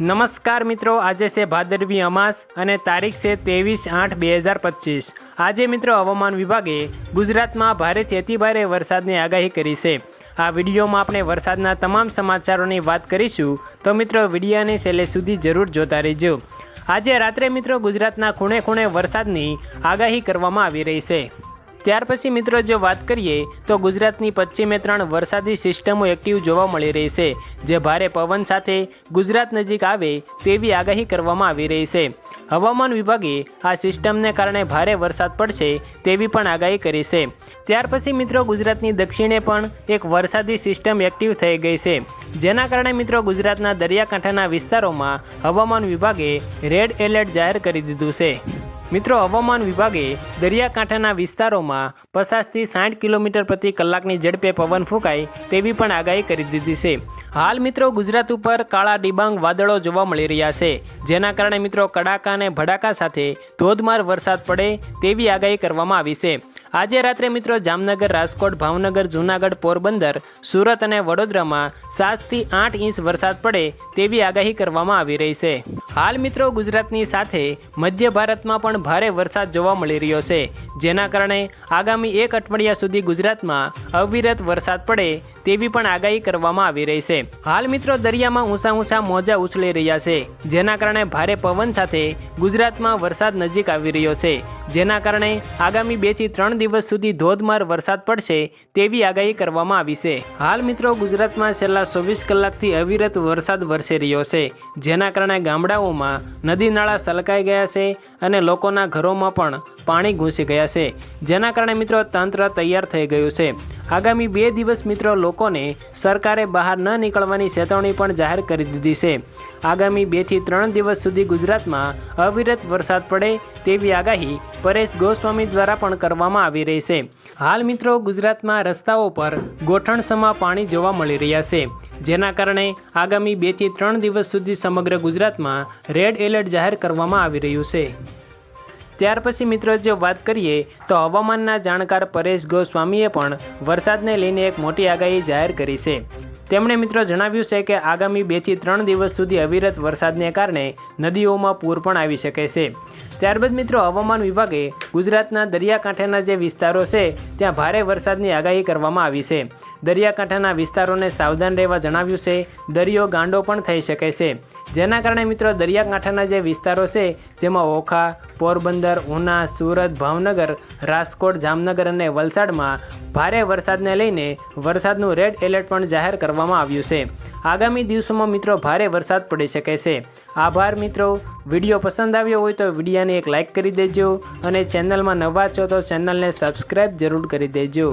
નમસ્કાર મિત્રો, આજે છે ભાદરવી અમાસ અને તારીખ છે ત્રેવીસ આઠ બે હજાર પચીસ. આજે મિત્રો હવામાન વિભાગે ગુજરાતમાં ભારેથી અતિભારે વરસાદની આગાહી કરી છે. આ વિડીયોમાં આપણે વરસાદના તમામ સમાચારોની વાત કરીશું, તો મિત્રો વિડીયોની છેલ્લે સુધી જરૂર જોતા રહેજો. આજે રાત્રે મિત્રો ગુજરાતના ખૂણે ખૂણે વરસાદની આગાહી કરવામાં આવી રહી છે. ત્યાર પછી મિત્રો જો વાત કરીએ, તો ગુજરાતની પશ્ચિમે ત્રણ વરસાદી સિસ્ટમો એક્ટિવ જોવા મળી રહી છે, જે ભારે પવન સાથે ગુજરાત નજીક આવે તેવી આગાહી કરવામાં આવી રહી છે. હવામાન વિભાગે આ સિસ્ટમને કારણે ભારે વરસાદ પડશે તેવી પણ આગાહી કરી છે. ત્યાર પછી મિત્રો ગુજરાતની દક્ષિણે પણ એક વરસાદી સિસ્ટમ એક્ટિવ થઈ ગઈ છે, જેના કારણે મિત્રો ગુજરાતના દરિયાકાંઠાના વિસ્તારોમાં હવામાન વિભાગે રેડ એલર્ટ જાહેર કરી દીધું છે. મિત્રો, હવામાન વિભાગે દરિયાકાંઠાના વિસ્તારોમાં પચાસથી સાઠ કિલોમીટર પ્રતિ કલાકની ઝડપે પવન ફૂંકાય તેવી પણ આગાહી કરી દીધી છે. હાલ મિત્રો, ગુજરાત ઉપર કાળા ડિબાંગ વાદળો જોવા મળી રહ્યા છે. જેના કારણે મિત્રો, કડાકા અને ભડાકા સાથે ધોધમાર વરસાદ પડે તેવી આગાહી કરવામાં આવી છે. આજે રાત્રે મિત્રો જામનગર, રાજકોટ, ભાવનગર, જૂનાગઢ, પોરબંદર, સુરત અને વડોદરામાં સાતથી આઠ ઇંચ વરસાદ પડે તેવી આગાહી કરવામાં આવી રહી છે. હાલ મિત્રો ગુજરાતની સાથે મધ્ય ભારતમાં પણ ભારે વરસાદ જોવા મળી રહ્યો છે, જેના કારણે આગામી એક અઠવાડિયા સુધી ગુજરાતમાં અવિરત વરસાદ પડે તેવી પણ આગાહી કરવામાં આવી રહી છે. હાલ મિત્રો દરિયામાં ઊંચા ઊંચા મોજા ઉછળી રહ્યા છે, જેના કારણે ભારે પવન સાથે ગુજરાતમાં વરસાદ નજીક આવી રહ્યો છે. જેના કારણે આગામી બેથી ત્રણ દિવસ સુધી ધોધમાર વરસાદ પડશે તેવી આગાહી કરવામાં આવી છે. હાલ મિત્રો, ગુજરાતમાં છેલ્લા ચોવીસ કલાકથી અવિરત વરસાદ વરસી રહ્યો છે, જેના કારણે ગામડાઓમાં નદી નાળા સલકાઈ ગયા છે અને લોકોના ઘરોમાં પણ પાણી ઘૂસી ગયા છે. જેના કારણે મિત્રો, તંત્ર તૈયાર થઈ ગયું છે. આગામી બે દિવસ મિત્રો લોકોને સરકારે બહાર ન નીકળવાની ચેતવણી પણ જાહેર કરી દીધી છે. આગામી બેથી ત્રણ દિવસ સુધી ગુજરાતમાં અવિરત વરસાદ પડે તેવી આગાહી પરેશ ગોસ્વામી દ્વારા પણ કરવામાં આવી રહી છે. હાલ મિત્રો ગુજરાતમાં રસ્તાઓ પર ગોઠણસમા પાણી જોવા મળી રહ્યા છે. જેના કારણે આગામી બેથી ત્રણ દિવસ સુધી સમગ્ર ગુજરાતમાં રેડ એલર્ટ જાહેર કરવામાં આવી રહ્યું છે. ત્યાર પછી મિત્રો, જો વાત કરીએ તો હવામાનના જાણકાર પરેશ ગોસ્વામીએ પણ વરસાદને લઈને એક મોટી આગાહી જાહેર કરી છે. તેમણે મિત્રો જણાવ્યું છે કે આગામી બેથી ત્રણ દિવસ સુધી અવિરત વરસાદને કારણે નદીઓમાં પૂર પણ આવી શકે છે. ત્યારબાદ મિત્રો, હવામાન વિભાગે ગુજરાતના દરિયાકાંઠાના જે વિસ્તારો છે, ત્યાં ભારે વરસાદની આગાહી કરવામાં આવી છે. દરિયાકાંઠાના વિસ્તારોને સાવધાન રહેવા જણાવ્યું છે. દરિયો ગાંડો પણ થઈ શકે છે. જેના કારણે મિત્રો દરિયાકાંઠાના જે વિસ્તારો છે, જેમાં ઓખા, પોરબંદર, ઉના, સુરત, ભાવનગર, રાજકોટ, જામનગર અને વલસાડમાં ભારે વરસાદને લઈને વરસાદનું રેડ એલર્ટ પણ જાહેર કરવામાં આવ્યું છે. આગામી દિવસોમાં મિત્રો ભારે વરસાદ પડી શકે છે. આભાર મિત્રો. વીડિયો પસંદ આવ્યો હોય તો વિડીયોને એક લાઇક કરી દેજો અને ચેનલમાં નવા છો તો ચેનલને સબસ્ક્રાઈબ જરૂર કરી દેજો.